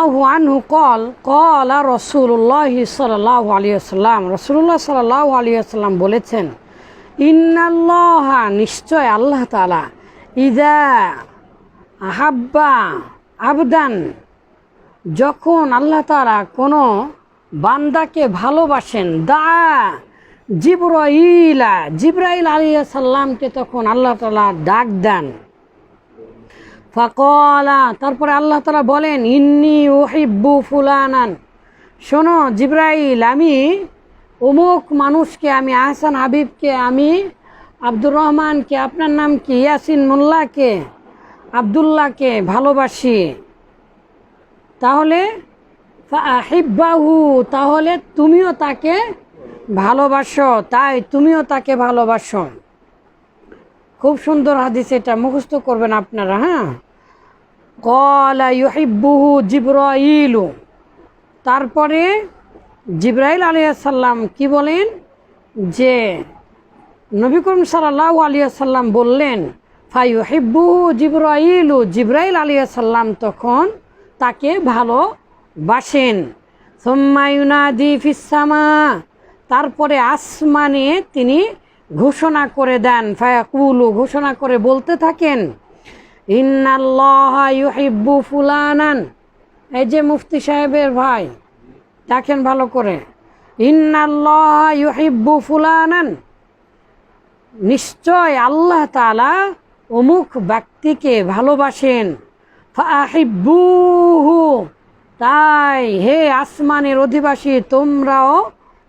আনহু call call আর রসুল্লাহ সাল্লাহ আলিয়াল্লাম রসুল্লাহ সাল্লাহ আলিয়াল্লাম বলেছেন, ইন্নাল্লাহা, নিশ্চয় আল্লাহ তালা ইদা আহাব্বা আবদান, যখন আল্লাহ তালা কোনো বান্দাকে ভালোবাসেন দা জিব্রাইলা, জিব্রাইল আলিয়া সাল্লামকে তখন আল্লাহ তালা ডাক দেন। ফাকলা, তারপরে আল্লাহ তালা বলেন, ইন্নি ওহিব্বু ফুলানান। শোনো, জিব্রাইল, আমি অমুক মানুষকে, আমি আহসান হাবিবকে, আমি আব্দুর রহমানকে, আপনার নাম কি? ইয়াসিন মোল্লাকে, আবদুল্লাহকে ভালোবাসি। তাহলে হিব্বাহু তাহলে তুমিও তাকে ভালোবাসো, তাই তুমিও তাকে ভালোবাসো। খুব সুন্দর হাদিস এটা, মুখস্থ করবেন আপনারা হ্যাঁ? কলা জিব্রাইলু তারপরে জিব্রাইল আলিয়াসাল্লাম কি বলেন? যে নবী করিম সাল্লাহ আলিয়াসাল্লাম বললেন ফাইহিব্বুহু জিব্রাইলু। জিব্রাইল আলিয়াসাল্লাম তখন তাকে ভালোবাসেন। সোম্মায়ুনাদি ফিসামা তারপরে আসমানে তিনি ঘোষণা করে দেন, ফায়াকুলু। ঘোষণা করে বলতে থাকেন ইন্নাল্লাহ ইউহিব্বু ফুলানান। এই যে মুফতি সাহেবের ভাই, দেখেন ভালো করে। ইন্নাল্লাহ ইউহিব্বু ফুলানান। নিশ্চয় আল্লাহ তালা অমুক ব্যক্তিকে ভালোবাসেন। ফাহিব্বুহু, তাই হে আসমানের অধিবাসী, তোমরাও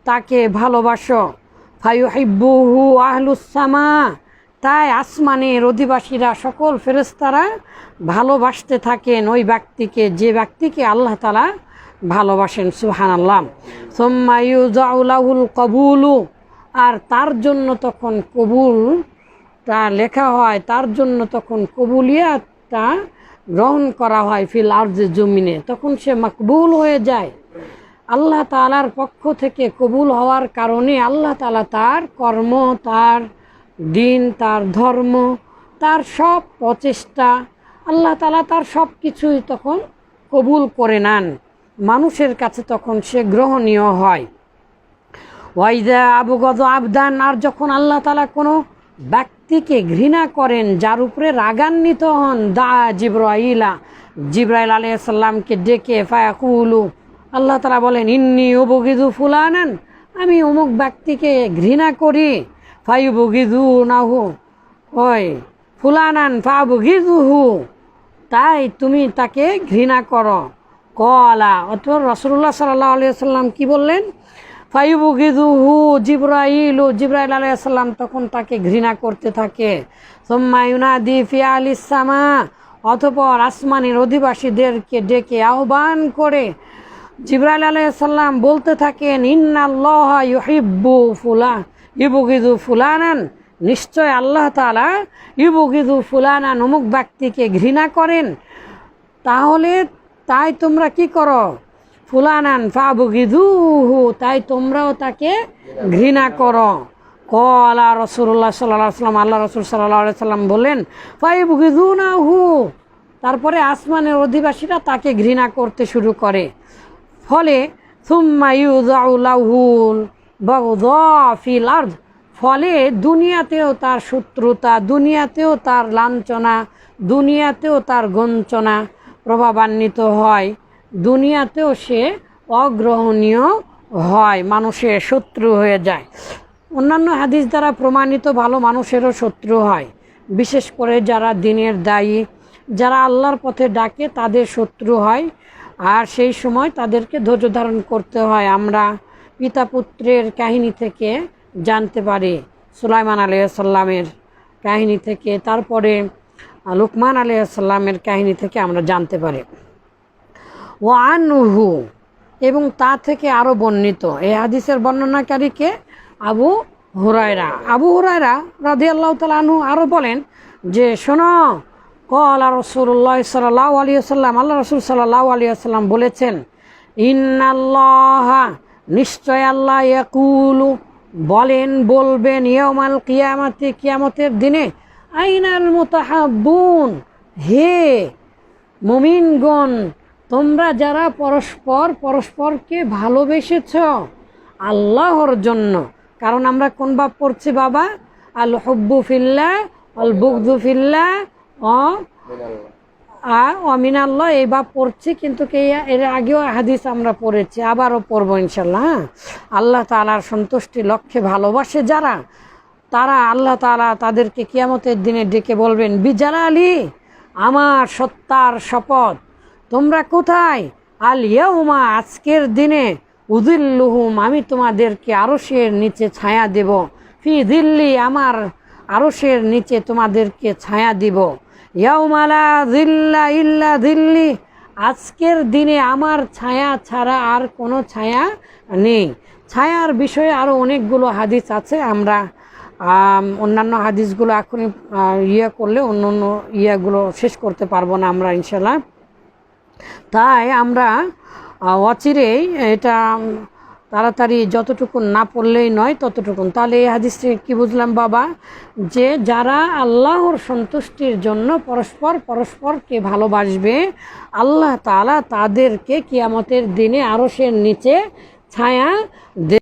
তাকে ভালোবাসো। ফাইহিব্বুহু আহলুসামা তাই আসমানের অধিবাসীরা, সকল ফেরেস্তারা ভালোবাসতে থাকেন ওই ব্যক্তিকে, যে ব্যক্তিকে আল্লাহ তালা ভালোবাসেন সুহান আল্লাহ সোম্মাইউজাউলাহুল কবুলু, আর তার জন্য তখন কবুলটা লেখা হয়, তার জন্য তখন কবুলিয়াতটা গ্রহণ করা হয় ফিল আর যে জমিনে। তখন সে মকবুল হয়ে যায়। আল্লাহ তালার পক্ষ থেকে কবুল হওয়ার কারণে আল্লাহ তালা তার কর্ম, তার দিন, তার ধর্ম, তার সব প্রচেষ্টা আল্লাহ তালা তার সব কিছুই তখন কবুল করে নেন। মানুষের কাছে তখন সে গ্রহণীয় হয়। ওয়াইদা আবুগদ আবদান, আর যখন আল্লাহ তালা কোনো ব্যক্তিকে ঘৃণা করেন, যার উপরে রাগান্বিত হন, দা জিব্রাইলা, জিব্রাইল আলাইসাল্লামকে ডেকে ফায়াকুলু, আল্লাহ তালা বলেন, ইন্নি অবগিদু ফুলানান, আমি অমুক ব্যক্তিকে ঘৃণা করি। ফাই বগিদু নাহু ওই, ফুলানান ফা বগিদুহু তাই তুমি তাকে ঘৃণা করো। কলা, অথবা রসুল্লাহ সাল্লাহ আলিয়া সাল্লাম কী বললেন? ফাইবুগিদুহু জিব্রাইলু, জিব্রাইল আলাইসাল্লাম তখন তাকে ঘৃণা করতে থাকে। সোম্মায়ুনাদি ফিয়াল ইসামা অতপর আসমানের অধিবাসীদেরকে ডেকে আহ্বান করে। জিব্রাইল আলাইসাল্লাম বলতে থাকেন, ইন্নাল্লাহ ইউহিব্বু ফুলা ইবুগিদু ফুলানান, নিশ্চয় আল্লাহ তালা ইবুগিদু ফুলানান অমুক ব্যক্তিকে ঘৃণা করেন। তাহলে তাই তোমরা কি করো? ফুলানান ফাবুগিদুহু, তাই তোমরাও তাকে ঘৃণা করো। ক কলা রসুল্লাহ সাল্লাহ সাল্লাম, আল্লাহ রসুল সাল্লাহ সাল্লাম বললেন হু তারপরে আসমানের অধিবাসীরা তাকে ঘৃণা করতে শুরু করে। ফলে সুম্মাইউজাউলাহুল ফিল আর্ধ ফলে দুনিয়াতেও তার শত্রুতা, দুনিয়াতেও তার লাঞ্ছনা, দুনিয়াতেও তার গঞ্চনা প্রভাবান্বিত হয়। দুনিয়াতেও সে অগ্রহণীয় হয় মানুষের শত্রু হয়ে যায়। অন্যান্য হাদিস দ্বারা প্রমাণিত ভালো মানুষেরও শত্রু হয়। বিশেষ করে যারা দিনের দায়ী, যারা আল্লাহর পথে ডাকে, তাদের শত্রু হয়। আর সেই সময় তাদেরকে ধৈর্য ধারণ করতে হয়। আমরা পিতা পুত্রের কাহিনী থেকে জানতে পারি সুলাইমান আলিয়াসাল্লামের কাহিনী থেকে। তারপরে লুকমান আলিয়াসাল্লামের কাহিনী থেকে আমরা জানতে পারি। ও আনহু এবং তা থেকে আরও বর্ণিত। এই হাদিসের বর্ণনাকারীকে আবু হুরায়রা। আবু হুরায়রা রাধি আল্লাহ তালু আরও বলেন যে, শোনো কল রসুল্লাহ সাল্লাহ আলী আসাল্লাম আল্লাহ রসুল সাল্লাহ আলী আসাল্লাম বলেছেন, ইন্নাল্লাহ নিশ্চয় আল্লাহ ইয়াকুলু, বলেন, বলবেন ইয়মাল কিয়ামতে, কিয়ামতের দিনে, আইনাল মোতাহাবুন হে মুমিনগণ, তোমরা যারা পরস্পর পরস্পরকে ভালোবেসেছ আল্লাহর জন্য, কারণ আমরা কোন বাপ পড়ছি বাবা? আল হব্বু ফিল্লা আল বুকদু ফিল্লা অ আর অমিন আল্লাহ এই বাপ পড়ছি, কিন্তু কে এর আগেও হাদিস আমরা পড়েছি, আবারও পড়ব ইনশাল্লাহ হ্যাঁ? আল্লাহ তালার সন্তুষ্টি, লক্ষ্যে ভালোবাসে যারা, তারা আল্লাহ তালা তাদেরকে কিয়ামতের দিনে ডেকে বলবেন, বিজালা আলী, আমার সত্তার শপথ, তোমরা কোথায়? আল ইয়াউমা আজকের দিনে উদিল্লুহুম আমি তোমাদেরকে আরশের নিচে ছায়া দেব, ফি দিল্লি আমার আরশের নিচে তোমাদেরকে ছায়া দিব। ইয়াউমালা দিল্লা ইল্লা দিল্লি আজকের দিনে আমার ছায়া ছাড়া আর কোনো ছায়া নেই। ছায়ার বিষয়ে আরও অনেকগুলো হাদিস আছে, আমরা অন্যান্য হাদিসগুলো এখনই ইয়ে করলে অন্য অন্য ইয়েগুলো শেষ করতে পারব না আমরা ইনশাল্লাহ তাই আমরা অচিরেই এটা তাড়াতাড়ি যতটুকু না পড়লেই নয় ততটুকুন। তাহলে এই হাদিস থেকে কী বুঝলাম বাবা? যে যারা আল্লাহর সন্তুষ্টির জন্য পরস্পর পরস্পরকে ভালোবাসবে, আল্লাহ তালা তাদেরকে কিয়ামতের দিনে আরশের নিচে ছায়া দে